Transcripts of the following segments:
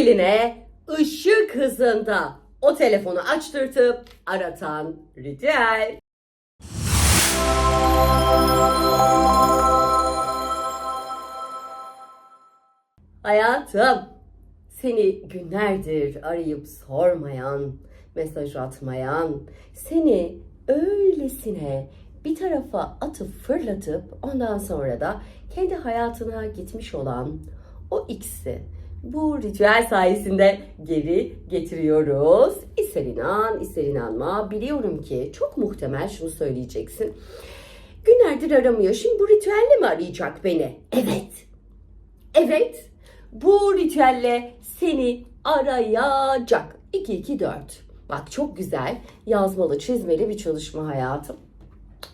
sevgiline ışık hızında o telefonu açtırtıp aratan ritüel. Hayatım, seni günlerdir arayıp sormayan, mesaj atmayan, seni öylesine bir tarafa atıp fırlatıp ondan sonra da kendi hayatına gitmiş olan o X'i bu ritüel sayesinde geri getiriyoruz. İster inan, ister inanma. Biliyorum ki çok muhtemel şunu söyleyeceksin. Günlerdir aramıyor. Şimdi bu ritüelle mi arayacak beni? Evet. Evet. Bu ritüelle seni arayacak. 2 2 4. Bak çok güzel yazmalı, çizmeli bir çalışma hayatım.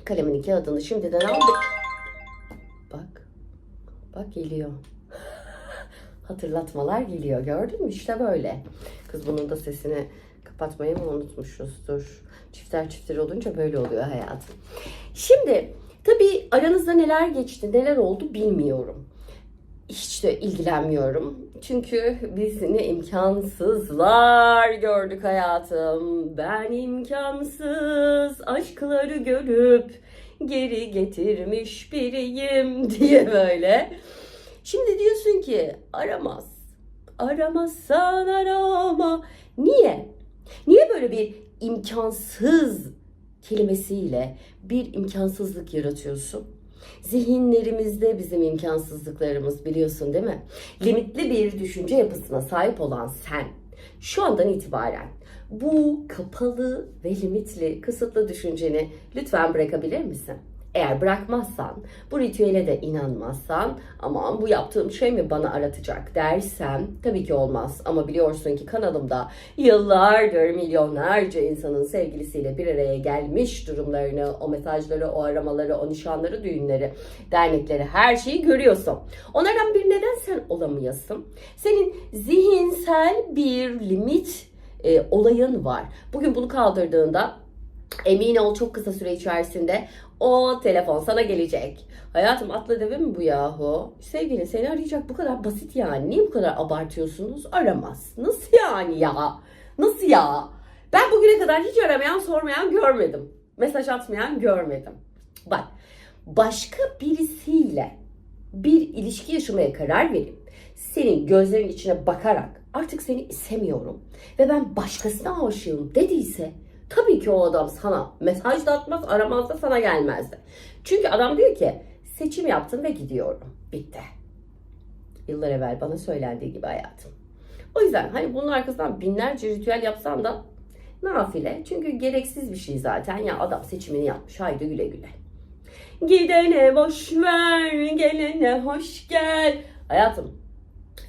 Kalemin kağıdını şimdiden aldım. Bak. Bak geliyor. Hatırlatmalar geliyor. Gördün mü? İşte böyle. Kız bunun da sesini kapatmayı mı unutmuşuzdur? Çifter çifter olunca böyle oluyor hayatım. Şimdi tabii aranızda neler geçti, neler oldu bilmiyorum hiç de ilgilenmiyorum. Çünkü biz ne imkansızlar gördük hayatım. Ben imkansız aşkları görüp geri getirmiş biriyim diye böyle. Şimdi diyorsun ki aramaz. Aramazsan arama. Niye? Niye böyle bir imkansız kelimesiyle bir imkansızlık yaratıyorsun? Zihinlerimizde bizim imkansızlıklarımız biliyorsun değil mi? Limitli bir düşünce yapısına sahip olan sen şu andan itibaren bu kapalı ve limitli, kısıtlı düşünceni lütfen bırakabilir misin? Eğer bırakmazsan, bu ritüele de inanmazsan, aman bu yaptığım şey mi bana aratacak dersem tabii ki olmaz. Ama biliyorsun ki kanalımda yıllardır milyonlarca insanın sevgilisiyle bir araya gelmiş durumlarını, o mesajları, o aramaları, o nişanları, düğünleri, dernekleri her şeyi görüyorsun. Onlardan bir neden sen olamayasın? Senin zihinsel bir limit e, olayın var. Bugün bunu kaldırdığında Emin ol çok kısa süre içerisinde o telefon sana gelecek. Hayatım atla deve mi bu yahu? Sevgilin seni arayacak bu kadar basit yani. Niye bu kadar abartıyorsunuz? Aramaz. Nasıl yani ya? Nasıl ya? Ben bugüne kadar hiç aramayan sormayan görmedim. Mesaj atmayan görmedim. Bak başka birisiyle bir ilişki yaşamaya karar verip senin gözlerin içine bakarak artık seni istemiyorum ve ben başkasına aşığım dediyse Tabii ki o adam sana mesaj da atmaz, aramaz da sana gelmezdi. Çünkü adam diyor ki seçim yaptım ve gidiyorum. Bitti. Yıllar evvel bana söylendiği gibi hayatım. O yüzden hani bunun arkasından binlerce ritüel yapsan da nafile. Çünkü gereksiz bir şey zaten. Ya adam seçimini yapmış. Haydi güle güle. Gidene boş ver, gelene hoş gel. Hayatım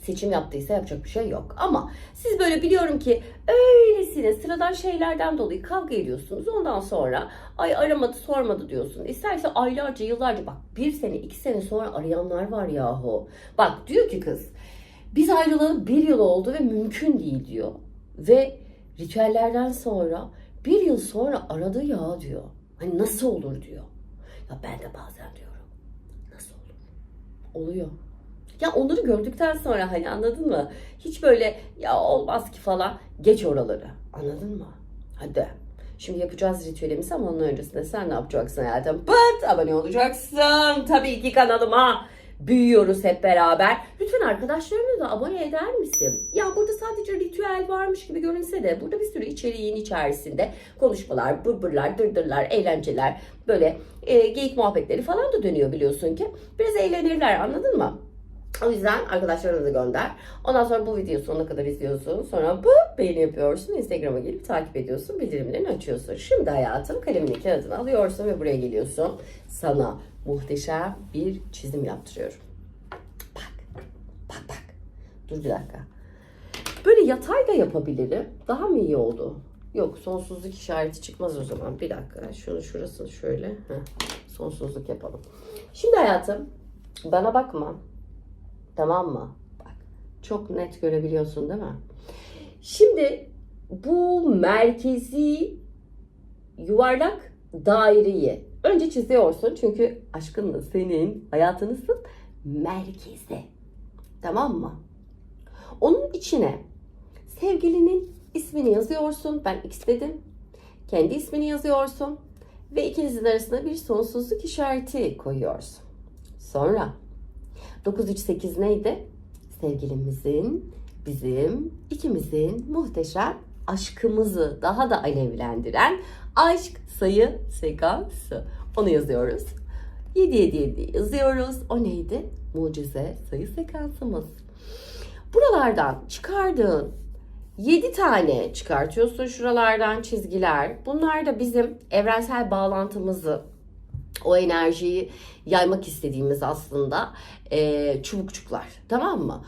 seçim yaptıysa yapacak bir şey yok. Ama siz böyle biliyorum ki öylesine sıradan şeylerden dolayı kavga ediyorsunuz. Ondan sonra ay aramadı sormadı diyorsun. İsterse aylarca yıllarca bak bir sene iki sene sonra arayanlar var yahu. Bak diyor ki kız biz ayrılalı bir yıl oldu ve mümkün değil diyor. Ve ritüellerden sonra bir yıl sonra aradı ya diyor. Hani nasıl olur diyor. Ya ben de bazen diyorum. Nasıl olur? Oluyor. Ya onları gördükten sonra hani anladın mı? Hiç böyle ya olmaz ki falan. Geç oraları. Anladın mı? Hadi. Şimdi yapacağız ritüelimizi ama onun öncesinde sen ne yapacaksın hayatım? Pıt abone olacaksın. Tabii ki kanalıma. Büyüyoruz hep beraber. Lütfen arkadaşlarını da abone eder misin? Ya burada sadece ritüel varmış gibi görünse de burada bir sürü içeriğin içerisinde konuşmalar, bırbırlar, dırdırlar, eğlenceler, böyle e, geyik muhabbetleri falan da dönüyor biliyorsun ki. Biraz eğlenirler anladın mı? O yüzden arkadaşlarına da gönder. Ondan sonra bu videoyu sonuna kadar izliyorsun. Sonra bu beğeni yapıyorsun. Instagram'a gelip takip ediyorsun. Bildirimlerini açıyorsun. Şimdi hayatım kalemini kağıdını alıyorsun ve buraya geliyorsun. Sana muhteşem bir çizim yaptırıyorum. Bak. Bak bak. Dur bir dakika. Böyle yatay da yapabilirim. Daha mı iyi oldu? Yok sonsuzluk işareti çıkmaz o zaman. Bir dakika. Şunu şurasını şöyle. Heh. Sonsuzluk yapalım. Şimdi hayatım bana bakma. Tamam mı? Bak çok net görebiliyorsun değil mi? Şimdi bu merkezi yuvarlak daireyi önce çiziyorsun çünkü aşkınla senin hayatınızın merkezi. Tamam mı? Onun içine sevgilinin ismini yazıyorsun. Ben X dedim. Kendi ismini yazıyorsun. Ve ikinizin arasında bir sonsuzluk işareti koyuyorsun. Sonra 938 neydi? Sevgilimizin, bizim, ikimizin muhteşem aşkımızı daha da alevlendiren aşk sayı sekansı. Onu yazıyoruz. 777 yazıyoruz. O neydi? Mucize sayı sekansımız. Buralardan çıkardığın 7 tane çıkartıyorsun şuralardan çizgiler. Bunlar da bizim evrensel bağlantımızı, o enerjiyi yaymak istediğimiz aslında e, çubukçuklar. Tamam mı?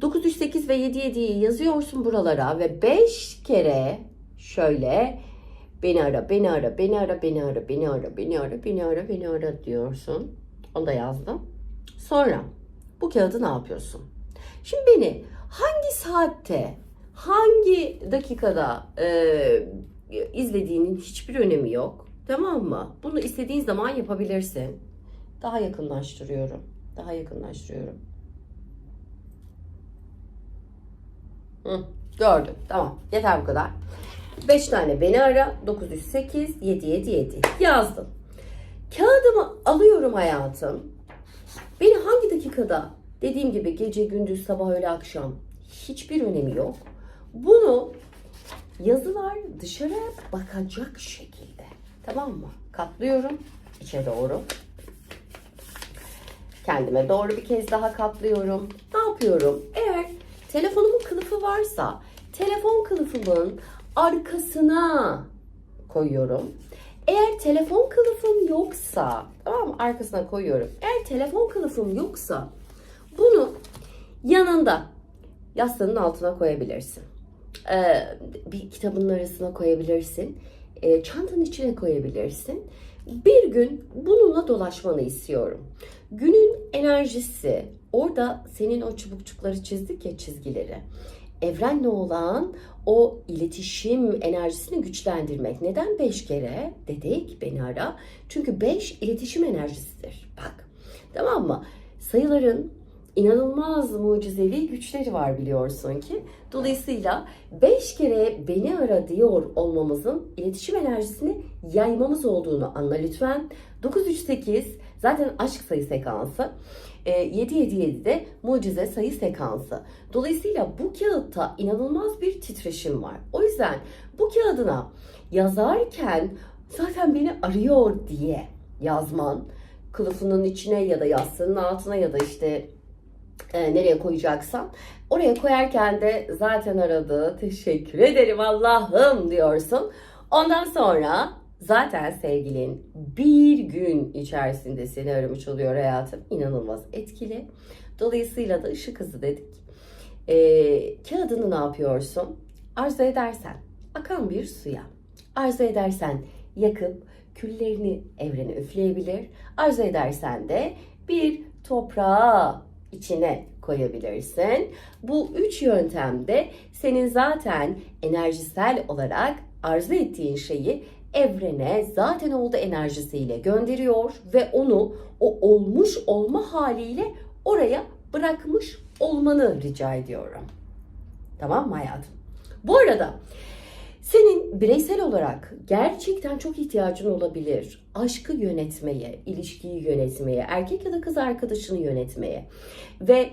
908 ve 77'yi yazıyorsun buralara ve 5 kere şöyle beni ara, beni ara, beni ara, beni ara, beni ara, beni ara, beni ara, beni ara diyorsun. Onu da yazdım. Sonra bu kağıdı ne yapıyorsun? Şimdi beni hangi saatte, hangi dakikada e, izlediğinin hiçbir önemi yok. Tamam mı? Bunu istediğin zaman yapabilirsin. Daha yakınlaştırıyorum. Daha yakınlaştırıyorum. Hı, gördüm. Tamam. Yeter bu kadar. 5 tane beni ara. 908 777 yazdım. Kağıdımı alıyorum hayatım. Beni hangi dakikada dediğim gibi gece gündüz sabah öğle akşam hiçbir önemi yok. Bunu yazılar dışarı bakacak şekilde tamam mı? Katlıyorum içe doğru. Kendime doğru bir kez daha katlıyorum. Ne yapıyorum? Eğer telefonumun kılıfı varsa telefon kılıfımın arkasına koyuyorum. Eğer telefon kılıfım yoksa, tamam mı? Arkasına koyuyorum. Eğer telefon kılıfım yoksa bunu yanında yastığının altına koyabilirsin. Ee, bir kitabın arasına koyabilirsin. Ee, çantanın içine koyabilirsin. Bir gün bununla dolaşmanı istiyorum. Günün enerjisi orada senin o çubukçukları çizdik ya çizgileri. Evrenle olan o iletişim enerjisini güçlendirmek. Neden 5 kere dedik beni ara? Çünkü 5 iletişim enerjisidir. Bak tamam mı? Sayıların inanılmaz mucizevi güçleri var biliyorsun ki. Dolayısıyla 5 kere beni ara diyor olmamızın iletişim enerjisini yaymamız olduğunu anla lütfen. 938 zaten aşk sayı sekansı. E, 777 de mucize sayı sekansı. Dolayısıyla bu kağıtta inanılmaz bir titreşim var. O yüzden bu kağıdına yazarken zaten beni arıyor diye yazman kılıfının içine ya da yastığının altına ya da işte e, nereye koyacaksan oraya koyarken de zaten aradı teşekkür ederim Allah'ım diyorsun. Ondan sonra zaten sevgilin bir gün içerisinde seni aramış oluyor hayatım. İnanılmaz etkili. Dolayısıyla da ışık hızı dedik. E, kağıdını ne yapıyorsun? Arzu edersen akan bir suya. Arzu edersen yakıp küllerini evrene üfleyebilir. Arzu edersen de bir toprağa içine koyabilirsin. Bu üç yöntemde senin zaten enerjisel olarak arzu ettiğin şeyi evrene zaten oldu enerjisiyle gönderiyor ve onu o olmuş olma haliyle oraya bırakmış olmanı rica ediyorum. Tamam mı hayatım? Bu arada senin bireysel olarak gerçekten çok ihtiyacın olabilir. Aşkı yönetmeye, ilişkiyi yönetmeye, erkek ya da kız arkadaşını yönetmeye ve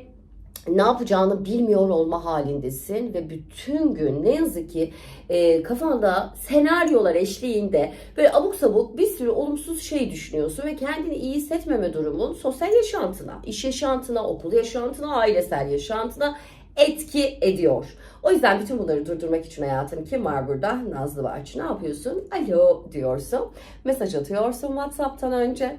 ne yapacağını bilmiyor olma halindesin ve bütün gün ne yazık ki e, kafanda senaryolar eşliğinde böyle abuk sabuk bir sürü olumsuz şey düşünüyorsun ve kendini iyi hissetmeme durumun sosyal yaşantına, iş yaşantına, okul yaşantına, ailesel yaşantına etki ediyor. O yüzden bütün bunları durdurmak için hayatım kim var burada? Nazlı var. Ne yapıyorsun? Alo diyorsun. Mesaj atıyorsun WhatsApp'tan önce.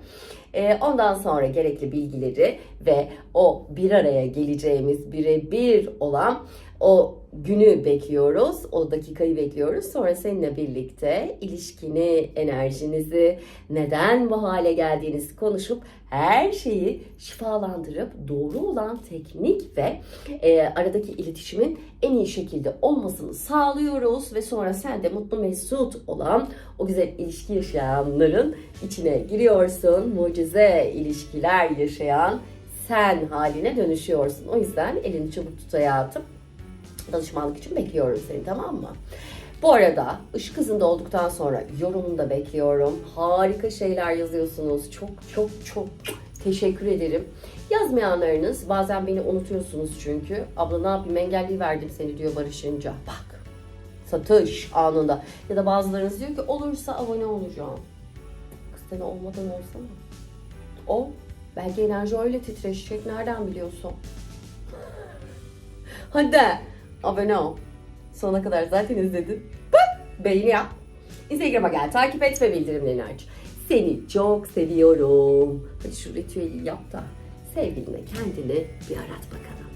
Ee, ondan sonra gerekli bilgileri ve o bir araya geleceğimiz birebir olan o günü bekliyoruz. O dakikayı bekliyoruz. Sonra seninle birlikte ilişkini, enerjinizi, neden bu hale geldiğinizi konuşup her şeyi şifalandırıp doğru olan teknik ve e, aradaki iletişimin en iyi şekilde olmasını sağlıyoruz ve sonra sen de mutlu mesut olan o güzel ilişki yaşayanların içine giriyorsun. Mucize ilişkiler yaşayan sen haline dönüşüyorsun. O yüzden elini çabuk tut hayatım. Danışmanlık için bekliyorum seni tamam mı? Bu arada ışık hızında olduktan sonra yorumunu da bekliyorum. Harika şeyler yazıyorsunuz. Çok çok çok teşekkür ederim. Yazmayanlarınız bazen beni unutuyorsunuz çünkü. Abla ne yapayım engelli verdim seni diyor barışınca. Bak satış anında. Ya da bazılarınız diyor ki olursa abone olacağım. Kız seni olmadan olsana. O belki enerji öyle titreşecek. Nereden biliyorsun? Hadi abone ol. Sonuna kadar zaten izledin. Bak beğeni yap. Instagram'a gel takip et ve bildirimlerini aç. Seni çok seviyorum. Hadi şu ritüeli yap da sevgiline kendini bir arat bakalım.